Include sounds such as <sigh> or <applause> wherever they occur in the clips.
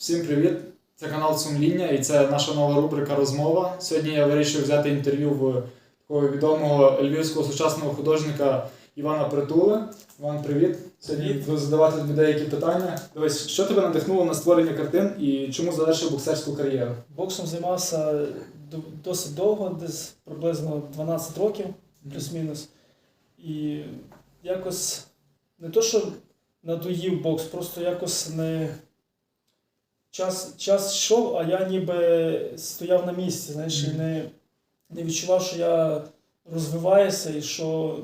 Всім привіт! Це канал Сумління і це наша нова рубрика Розмова. Сьогодні я вирішив взяти інтерв'ю в такого відомого львівського сучасного художника Івана Притули. Іван, привіт! Сьогодні буду задавати тобі деякі питання. Дивись, що тебе надихнуло на створення картин і чому завершив боксерську кар'єру? Боксом займався досить довго, десь приблизно 12 років, плюс-мінус. І якось не то, що надоїв бокс, просто якось не. Час, час йшов, а я ніби стояв на місці, знаєш, і не, не відчував, що я розвиваюся і що,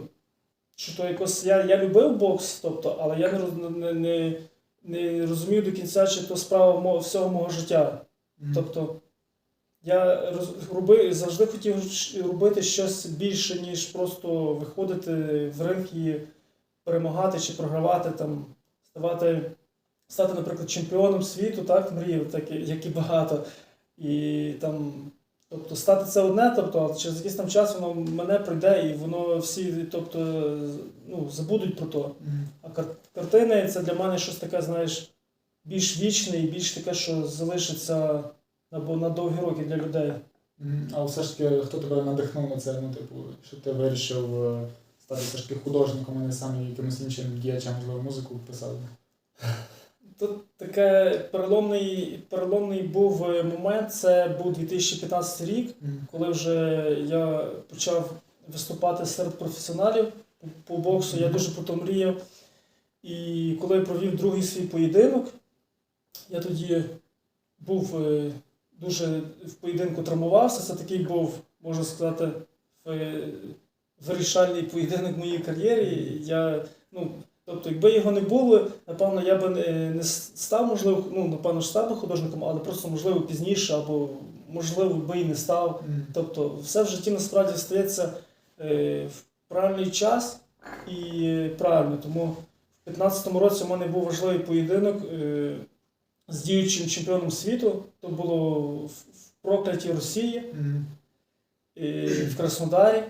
що то якось. Я, я любив бокс, тобто, але я не, не, не, не розумів до кінця, чи то справа мо- всього мого життя. Тобто я роз, роби, завжди хотів робити щось більше, ніж просто виходити в ринг і перемагати чи програвати, там, ставати, стати, наприклад, чемпіоном світу, так, мріяв, так, як і багато. І там, тобто, стати це одне, тобто, а через якийсь там час воно мене прийде, і воно всі тобто, ну, забудуть про то. А кар- картини це для мене щось таке, знаєш, більш вічне і більш таке, що залишиться або на довгі роки для людей. Мгм. А все ж таки, хто тебе надихнув на це? Ну, типу, що ти вирішив е, стати все ж таки художником, а не сам якимось іншим діячем, можливо, музику писав? Тут таке переломний, переломний був е, момент. Це був 2015 рік, коли вже я почав виступати серед професіоналів по, боксу. Я дуже про то мріяв. І коли я провів другий свій поєдинок, я тоді був е, дуже в поєдинку травмувався. Це такий був, можна сказати, е, вирішальний поєдинок в моїй кар'єрі. Я, ну, тобто, якби його не було, напевно, я би не, став, можливо, ну, напевно, ж став би художником, але просто, можливо, пізніше, або, можливо, би і не став. Тобто все в житті насправді стається е, в правильний час і правильно. Тому в 2015 році у мене був важливий поєдинок е, з діючим чемпіоном світу. То було в, в проклятій Росії е, в Краснодарі.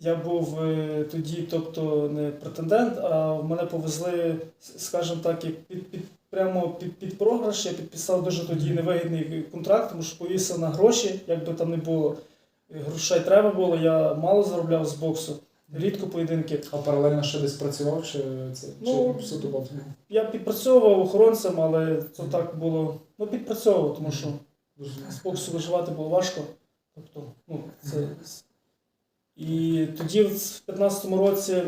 Я був е, тоді, тобто не претендент, а мене повезли, скажімо так, як під, під, прямо під, під програш. Я підписав дуже тоді невигідний контракт, тому що повісив на гроші, як би там не було. Е, Грошей треба було, я мало заробляв з боксу, рідко поєдинки. А паралельно ще десь працював, чи це Ну, чи суто? Я підпрацьовував охоронцем, але це так було. Ну, підпрацьовував, тому що з боксу виживати було важко. Тобто, ну, це... І тоді, в 2015 році,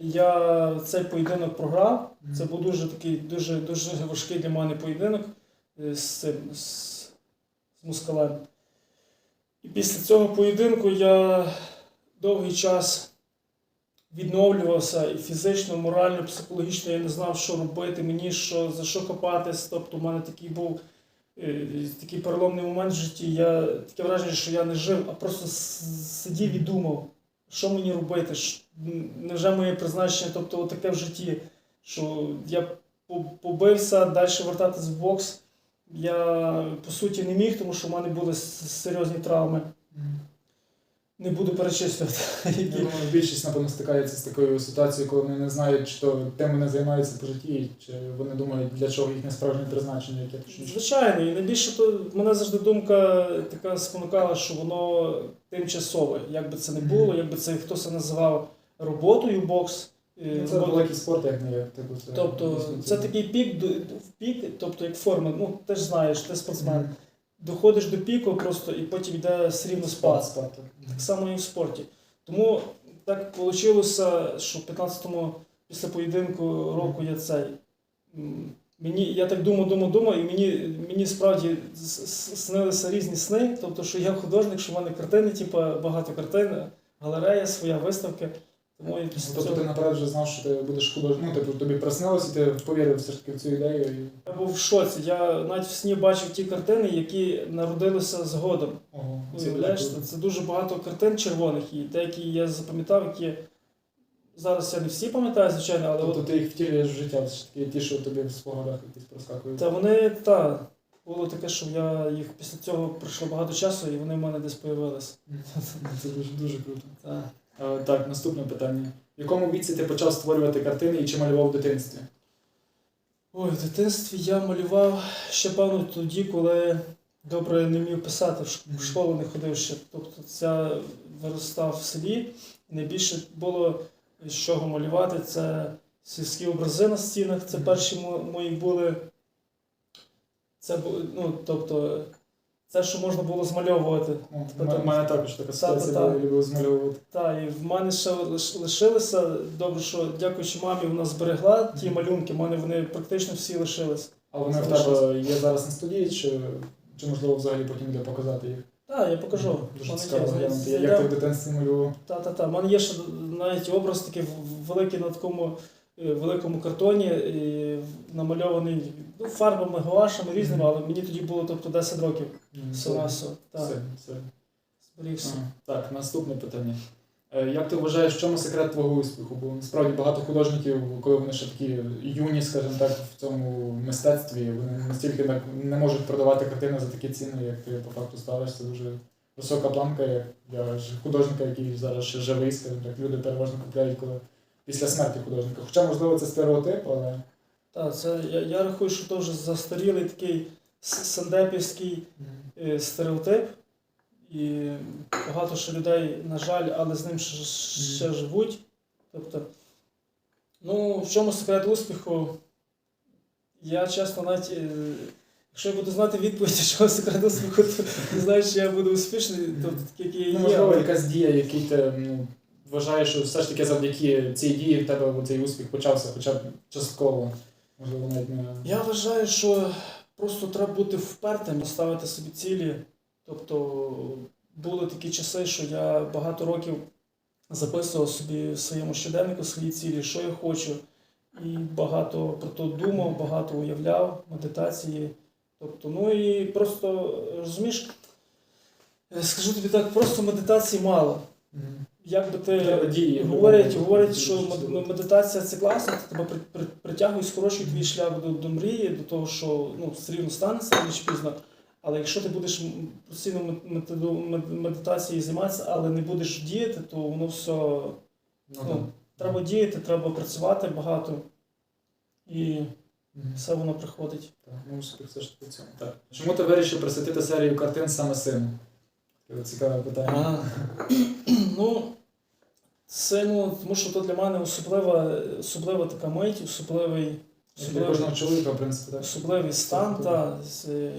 я цей поєдинок програв. Це був дуже такий дуже, дуже важкий для мене поєдинок е, з, з, з мускалем. І після цього поєдинку я довгий час відновлювався і фізично, морально, психологічно я не знав, що робити, мені що, за що хапатись. Тобто, у мене такий був такий переломний момент в житті. Я таке враження, що я не жив, а просто сидів і думав, що мені робити, невже моє призначення, тобто таке в житті, що я побився, далі вертатись в бокс. Я по суті не міг, тому що в мене були серйозні травми. Не буду перечислювати. Я <laughs> які. думаю, більшість, напевно, стикається з такою ситуацією, коли вони не знають, то тим вони займаються по житті, чи вони думають, для чого їхнє справжнє призначення, яке точніше. Звичайно, і найбільше то мене завжди думка така спонукала, що воно тимчасове. Як би це не було, якби це хтось називав роботою бокс. е, Ну, Це роботою- великий спорт, як не як типу. це Тобто це такий пік, пік, тобто як форма, ну ти ж знаєш, ти спортсмен. Доходиш до піку просто і потім йде все рівно спад. спад. так. Само і в спорті. Тому так вийшло, що в 15-му після поєдинку року я цей. Мені, я так думав, думав, думав, і мені, мені справді снилися різні сни. Тобто, що я художник, що в мене картини, типу, багато картин, галерея, своя виставка. Тому після Тобто ти наперед вже знав, що ти будеш художником. Ну, типу, тобі приснилось, і ти повірив все ж таки в цю ідею. І... я був в шоці. Я навіть в сні бачив ті картини, які народилися згодом. Ого, це Уявляєш, дуже це, це дуже багато картин червоних, і деякі я запам'ятав, які зараз я не всі пам'ятаю, звичайно, але Тобто от, ти їх втілюєш в життя, все ж таки ті, що тобі в спогадах якісь проскакують. та вони та було таке, що я їх після цього пройшло багато часу, і вони в мене десь появились. <laughs> Це дуже, дуже круто. Та. А, так, наступне питання. В якому віці ти почав створювати картини і чи малював в дитинстві? Ой, в дитинстві я малював ще певно тоді, коли добре не вмів писати, в школу не ходив ще. Тобто я виростав в селі, і найбільше було з чого малювати. Це сільські образи на стінах. Це перші мої були. Це ну, тобто, це, що можна було змальовувати. Ну, У мене також така та- ситуація, та. я любив змальовувати. Так, і в мене ще лиш- лишилися. Добре, що дякуючи мамі, вона зберегла ті малюнки, в мене вони практично всі лишились. А вони в тебе є зараз на студії, чи, чи можливо взагалі потім буде показати їх? Так, я покажу. Дуже цікаво глянути. Як ти в дитинстві малював? Та, та, та. У мене є ще навіть образ такий великий на такому е, великому картоні, і намальований ну, фарбами, гуашами різними, але мені тоді було тобто 10 років всього. Так, Все, все. зберігся. Так, наступне питання. Е, Як ти вважаєш, в чому секрет твого успіху? Бо насправді багато художників, коли вони ще такі юні, скажімо так, в цьому мистецтві, вони настільки так не можуть продавати картини за такі ціни, як ти по факту ставиш. Це дуже висока планка, як для художника, який зараз ще живий, скажімо так, люди переважно купляють коли після смерті художника. Хоча, можливо, це стереотип, але Так, це я, я рахую, що це вже застарілий такий с- сандепівський е, стереотип. І багато ще людей, на жаль, але з ним ще, ще живуть. Тобто, ну, в чому секрет успіху? Я чесно навіть, е, якщо я буду знати відповідь, <laughs> чому секрет успіху, то не знаю, чи я буду успішний, тобто такий, який я ну, є. можливо, якась дія, який ти ну, вважаєш, що все ж таки завдяки цій дії в тебе цей успіх почався, хоча б частково. Можливо, навіть не. Я вважаю, що просто треба бути впертим, ставити собі цілі. Тобто були такі часи, що я багато років записував собі в своєму щоденнику свої цілі, що я хочу. І багато про то думав, багато уявляв, медитації. Тобто, ну і просто розумієш, скажу тобі так, просто медитації мало. Як би ти дії. говорять, говорять, що медитація це класно, це тебе при- при- притягує, скорочує твій шлях до, до мрії, до того, що ну, все рівно станеться рано чи пізно. Але якщо ти будеш постійно медитацією займатися, але не будеш діяти, то воно все Ну, ну, треба діяти, треба працювати багато. І все воно приходить. Так, ну, успіх все ж таки цьому. Так. Чому ти вирішив присвятити серію картин саме сину? Цікаве питання. А, <clears throat> ну, це ну, тому що то для мене особлива, особлива така мить, особливий, особливий, чоловіка, в принципі, так. особливий стан. Та, з, е,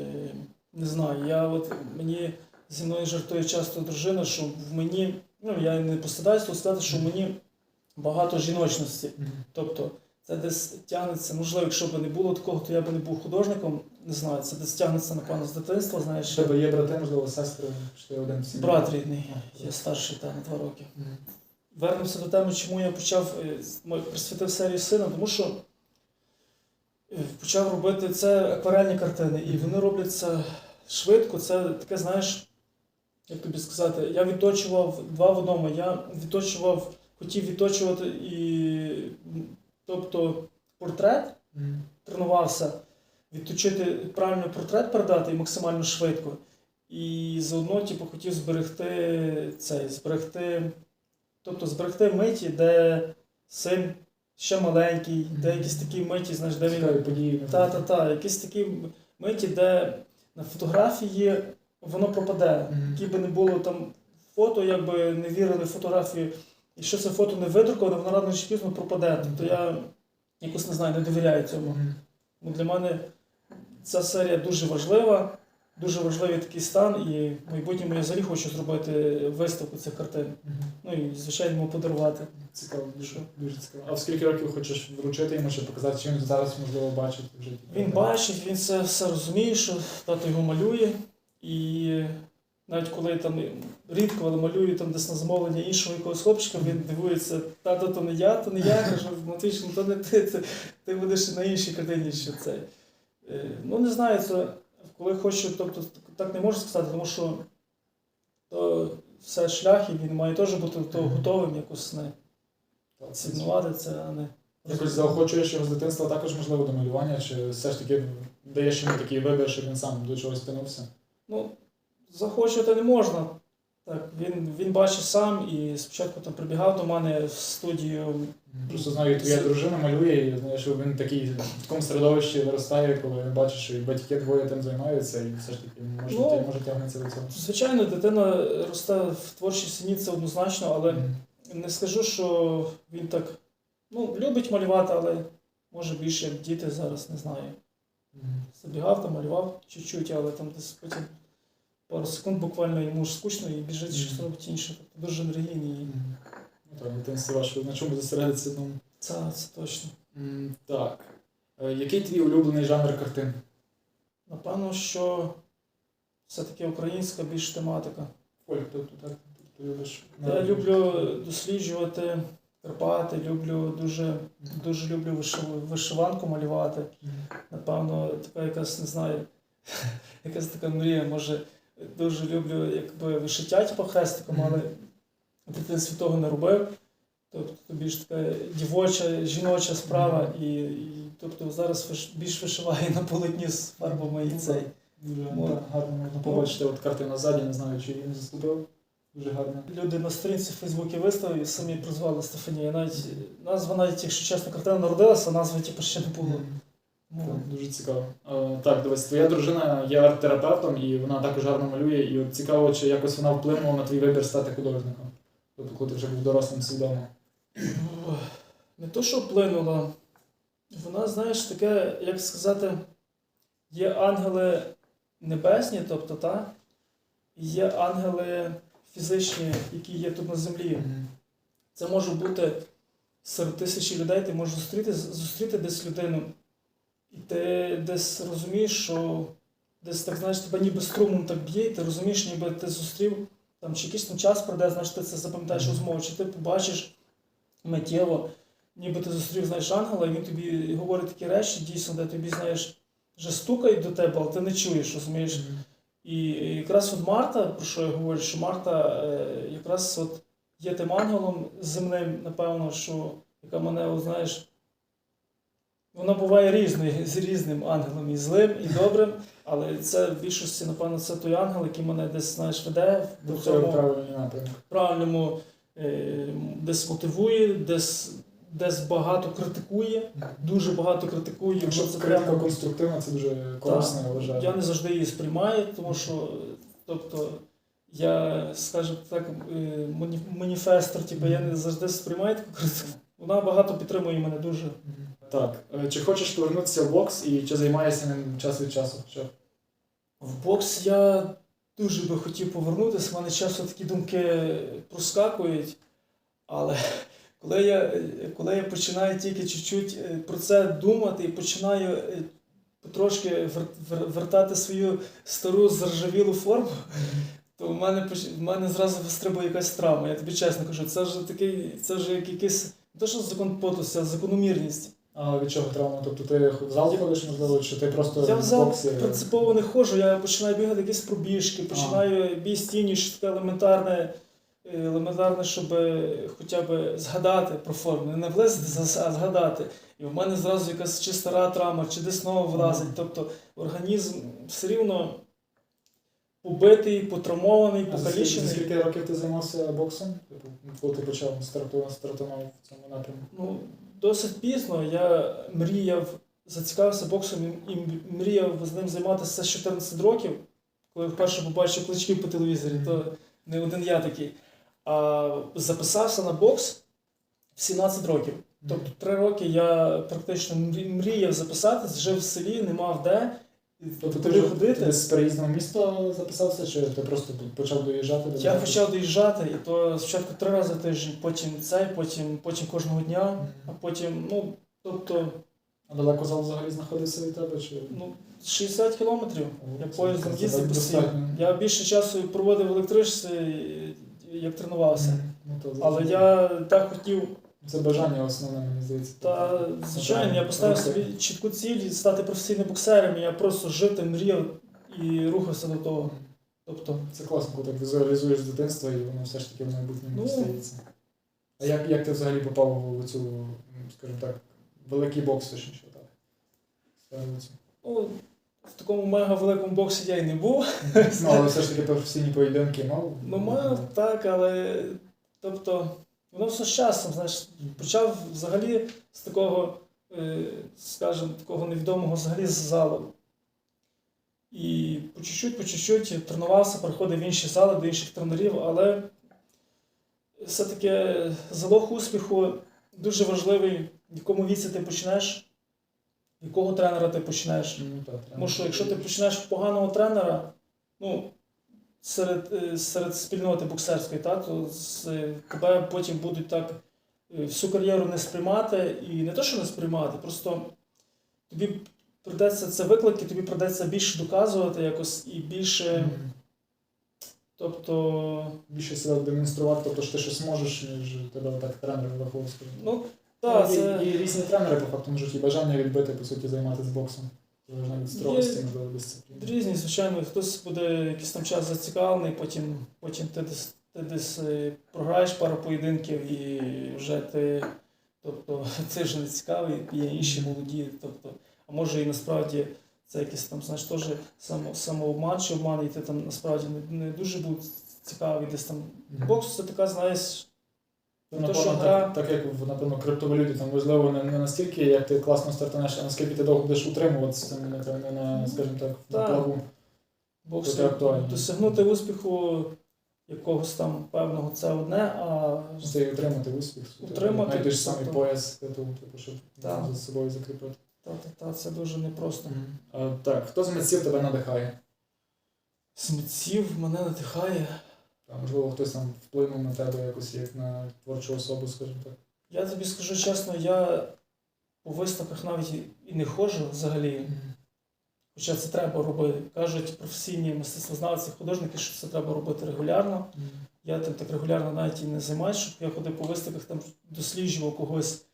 не знаю, я от мені зі мною жартує часто дружина, що в мені, ну я не постидаюся тут сказати, що в мені багато жіночності. Тобто це десь тягнеться, можливо, якщо б не було такого, то я б не був художником. Не знаю, це десь тягнеться, напевно, з дитинства, знаєш. Тебе є брати, можливо, сестри, чи ти один в сім'ї? Брат рідний, я старший та на два роки. Мгм. Вернемося до теми, чому я почав е, присвятив серію сина, тому що е, почав робити це акварельні картини, і вони робляться швидко. Це таке, знаєш, як тобі сказати, я відточував два в одному. Я відточував, хотів відточувати і тобто портрет Мгм. тренувався відточити правильно портрет передати і максимально швидко. І заодно, типу, хотів зберегти цей, зберегти, тобто зберегти миті, де син ще маленький, де якісь такі миті, знаєш, де він. події. Та, та, та, якісь такі миті, де на фотографії воно пропаде. Мгм. Які би не було там фото, якби не вірили в фотографію, і що це фото не видруковане, воно рано чи пізно пропаде. Тобто я якось не знаю, не довіряю цьому. Ну, для мене ця серія дуже важлива, дуже важливий такий стан, і в майбутньому я взагалі хочу зробити виставку цих картин. Ну і звичайно йому подарувати. Цікаво, дуже, дуже цікаво. А в скільки років хочеш вручити йому, щоб показати, чи він зараз можливо бачить в житті? Він бачить, він це все розуміє, що тато його малює. І навіть коли там рідко, але малює там десь на замовлення іншого якогось хлопчика, він дивується, тато, то не я, то не я. Кажу, Матвійчик, ну то не ти, це, ти будеш на іншій картині, що це. Е, Ну не знаю, це коли хочу, тобто так не можу сказати, тому що то все шлях, і він має теж бути Мгм. готовим якось не цінувати це, а не. Якось заохочуєш його з дитинства також можливо до малювання, чи все ж таки даєш йому такий вибір, щоб він сам до чогось тянувся? Ну, захочувати не можна. Так, він, він бачив сам і спочатку там прибігав до мене в студію. Просто знаю, твоя дружина малює, і знаєш, що він такий в такому середовищі виростає, коли бачиш, що і батьки двоє тим займаються, і все ж таки може, Ну, ти- може тягнеться до цього. Звичайно, дитина росте в творчій сім'ї, це однозначно, але Мгм. не скажу, що він так ну, любить малювати, але може більше як діти зараз, не знаю. Мгм. Забігав там, малював чуть-чуть, але там десь потім пару секунд буквально йому ж скучно і біжить щось робить інше. Тобто дуже енергійний. Ну так, дитинстві важко на чому зосередитися одному. Це, це точно. М, Так. Е, Який твій улюблений жанр картин? Напевно, що все-таки українська більш тематика. Фольк, тобто так, ти любиш. Я люблю досліджувати Карпати, люблю дуже, дуже люблю вишив- вишиванку малювати. Мгм. Напевно, така якась, не знаю, <laughs> якась така мрія, може, дуже люблю якби вишиття типу хрестиком, Мгм. але дитинстві того не робив. Тобто більш така дівоча, жіноча справа, і, і тобто зараз виш- більш вишиваю на полотні з фарбами і Ну, цей. Дуже так, гарно можна побачити от картина ззаді, не знаю, чи її не заступив. Дуже гарно. Люди на сторінці в Фейсбуці виставили і самі прозвали Стефанія. Навіть назва, навіть якщо чесно, картина народилася, назви типу, ще не було. Ну, дуже цікаво. Е, Так, дивись, твоя дружина є арт-терапевтом, і вона також гарно малює. І от цікаво, чи якось вона вплинула на твій вибір стати художником. Тобто, коли ти вже був дорослим свідомо. Не то, що вплинула. Вона, знаєш, таке, як сказати, є ангели небесні, тобто, та, і є ангели фізичні, які є тут на землі. Це може бути серед тисячі людей, ти можеш зустріти, зустріти десь людину, і ти десь розумієш, що десь так знаєш, тебе ніби струмом так б'є, і ти розумієш, ніби ти зустрів, там чи якийсь там час пройде, знаєш, ти це запам'ятаєш розмову, чи ти побачиш миттєво, ніби ти зустрів, знаєш, ангела, і він тобі говорить такі речі, дійсно, де тобі, знаєш, вже стукають до тебе, але ти не чуєш, розумієш. І якраз от Марта, про що я говорю, що Марта е, якраз от є тим ангелом земним, напевно, що яка мене, от, знаєш, вона буває різною, з різним ангелом, і злим, і добрим, але це в більшості, напевно, це той ангел, який мене десь, знаєш, веде в До цього правильному, е, десь мотивує, десь, десь багато критикує, дуже багато критикує. Якщо це критика прямо- конструктивна, це дуже корисно, я вважаю. я не завжди її сприймаю, тому що, тобто, я, скажімо так, е, маніфестор, типу, я не завжди сприймаю таку критику. Вона багато підтримує мене дуже. Так. Е, Чи хочеш повернутися в бокс і чи займаєшся ним час від часу? Хоча? В бокс я дуже би хотів повернутися, в мене часто такі думки проскакують, але <laughs> коли я, коли я починаю тільки чуть-чуть е, про це думати і починаю е, потрошки вер- вер- вертати свою стару заржавілу форму, то в мене поч- в мене зразу вистрибує якась травма. Я тобі чесно кажу, це вже такий, це вже як якийсь не то, що закон потуса, а закономірність. А від чого травма? Тобто ти в зал ходиш, можливо, чи ти просто Я в зал боксі? принципово не ходжу, я починаю бігати якісь пробіжки, починаю бій з тіні, що таке елементарне, е, елементарне, щоб е, хоча б згадати про форму. Не влезти, а згадати. І в мене зразу якась чи стара травма, чи десь нова влазить. Мгм. Тобто організм все рівно побитий, потравмований, покалічений. скільки років ти займався боксом? Коли ти почав стартував стартував в цьому напрямку? Ну, досить пізно я мріяв, зацікавився боксом і, і мріяв з ним займатися з 14 років, коли вперше побачив кличків по телевізорі, то не один я такий. А записався на бокс в 17 років. Тобто три роки я практично мріяв записатись, жив в селі, не мав де. Тобто ти вже ходити. ти з переїздом в місто записався, чи ти просто почав доїжджати? до Я почав доїжджати, і то спочатку три рази в тиждень, потім цей, потім, потім кожного дня, Мгм. а потім, ну, тобто, А далеко зал взагалі знаходився від тебе? Чи... ну, 60 кілометрів. Я Це- поїздом їздив постійно. Я більше часу проводив в електричці, як тренувався. Ну, то Але я так хотів, Це бажання основне, мені здається. та звичайно, я поставив собі чітку ціль стати професійним боксером, і я просто жити, мріяв і рухався до того. Тобто, Це класно, коли так візуалізуєш з дитинства і воно все ж таки в майбутньому Ну. стається. А як, як ти взагалі попав в цю, скажімо так, великий бокс, точніше так? Ну, в такому мега великому боксі я й не був. Ну, але все ж таки професійні поєдинки мав. Ну, мав так, але тобто, воно все з часом, знаєш, почав взагалі з такого, е, скажімо, такого невідомого взагалі з залу. І по чуть-чуть, по чуть-чуть тренувався, приходив в інші зали до інших тренерів, але все-таки залог успіху дуже важливий, в якому віці ти почнеш, якого тренера ти почнеш. Ну, Тому що якщо ти почнеш поганого тренера, ну, серед, е, серед спільноти боксерської, та, то з, тебе потім будуть так е, всю кар'єру не сприймати. І не те, що не сприймати, просто тобі придеться це виклики, тобі придеться більше доказувати якось і більше. Тобто, Більше себе демонструвати, тобто що ти щось можеш, ніж тебе так тренер враховував. ну, так, є, це. є різні тренери, по факту можуть і бажання відбити, по суті, займатися боксом. Строгості, можливо, дисципліни. Різні, звичайно, хтось буде якийсь там час зацікавлений, потім, потім ти десь, ти десь е, програєш пару поєдинків і вже ти, тобто, <laughs> ти вже не цікавий, є інші молоді. Тобто, а може і насправді це якийсь там, знаєш, теж само, самообман чи обман, і ти там насправді не, не дуже був цікавий десь там. Бокс це така, знаєш, Ну, то, напевно, що так, гра- так як в напевно, криптовалюті, там важливо не, не настільки, як ти класно стартанеш, а наскільки ти довго будеш утримуватися, там, не, не на, скажімо так, на Так. плаву. досягнути успіху якогось там певного це одне, а Це і утримати успіх. Утримати, Знайдеш самий пояс, типу, типу, щоб Так. за собою закріпити. та, та, та, це дуже непросто. А, так, хто з митців тебе надихає? З митців мене надихає. Там, можливо, хтось там вплинув на тебе якось як на творчу особу, скажімо так. Я тобі скажу чесно, я по виставках навіть і- не ходжу взагалі. Хоча це треба робити. Кажуть професійні мистецтвознавці, художники, що це треба робити регулярно. Я тим так регулярно навіть і не займаюся, щоб я ходив по виставках, там досліджував когось.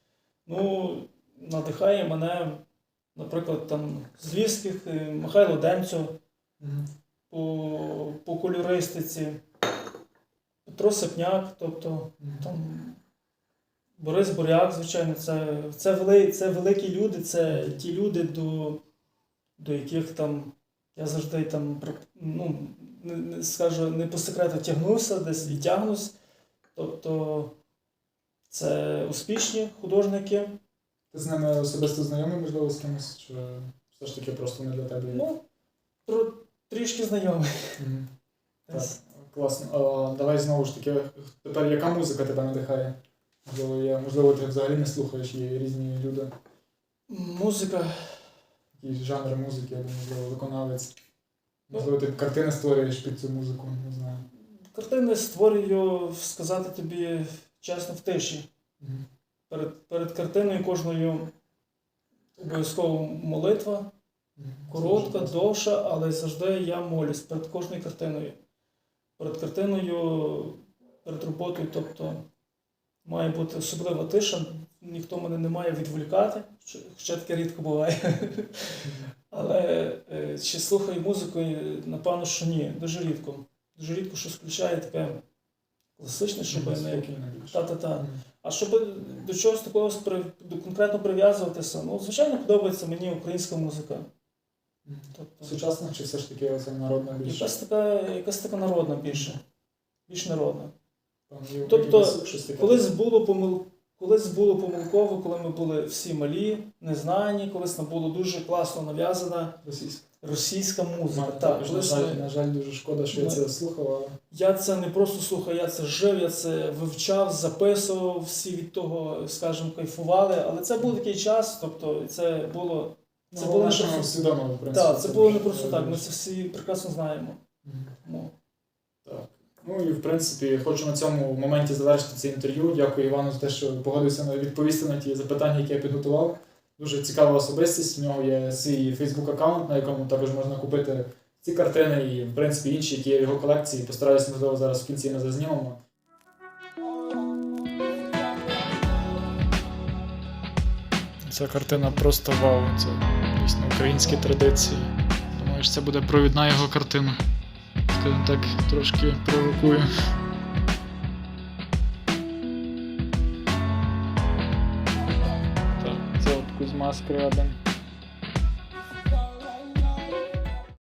Ну, надихає мене, наприклад, там з Львівських е, Михайло Демцьо Мгм. по, по кольористиці, Петро Сипняк, тобто там Борис Буряк, звичайно, це, це, вели, це великі люди, це ті люди, до, до яких там я завжди там ну, не, скажу, не по секрету тягнувся, десь і тягнусь. Тобто це успішні художники. Ти з ними особисто знайомий, можливо, з кимось, чи все ж таки просто не для тебе? Ну, трішки. Мгм. Так, класно. Давай знову ж таки, тепер яка музика тебе надихає? Можливо, можливо, ти взагалі не слухаєш, є різні люди, Музика. які жанри музики, або можливо виконавець. Можливо, ти картини створюєш під цю музику, не знаю. Картини створюю, сказати тобі чесно, в тиші. Мгм. Перед, перед картиною кожною обов'язково молитва, коротка, довша, але завжди я молюсь перед кожною картиною. Перед картиною, перед роботою, тобто має бути особлива тиша, ніхто мене не має відволікати, хоча таке рідко буває. <laughs> Але е, чи слухаю музику, напевно, що ні, дуже рідко. Дуже рідко щось включає таке класичне, щоб не. Та-та-та. А щоб до чогось такого конкретно прив'язуватися, ну, звичайно, подобається мені українська музика. Тобто, Сучасна чи все ж таки оце народна більше? якась така, якась така народна більше. Більш народна. Там є Тобто. Колись було помил... Колись було помилково, коли ми були всі малі, незнані, колись нам було дуже класно нав'язана Російська. російська музика. Ну, Так, також, на, жаль, ми... на жаль, дуже шкода, що я Ну. це слухав, Я це не просто слухав, я це жив, я це вивчав, записував, всі від того, скажімо, кайфували. Але це був такий час, тобто це було. Це ну, було не просто- свідомо, в принципі. Так, це було не просто так, ми це всі прекрасно знаємо. Мгм. Так. Ну і в принципі хочу на цьому моменті завершити це інтерв'ю. Дякую Івану за те, що погодився на відповісти на ті запитання, які я підготував. Дуже цікава особистість. В нього є свій Фейсбук аккаунт, на якому також можна купити ці картини і, в принципі, інші, які є в його колекції. Постараюся, можливо, зараз в кінці ми зазнімемо. Ця картина просто вау. Це дійсно українські традиції. Думаю, що це буде провідна його картина. Скажімо так, трошки провокує. Так, це от Кузьма Скрябин.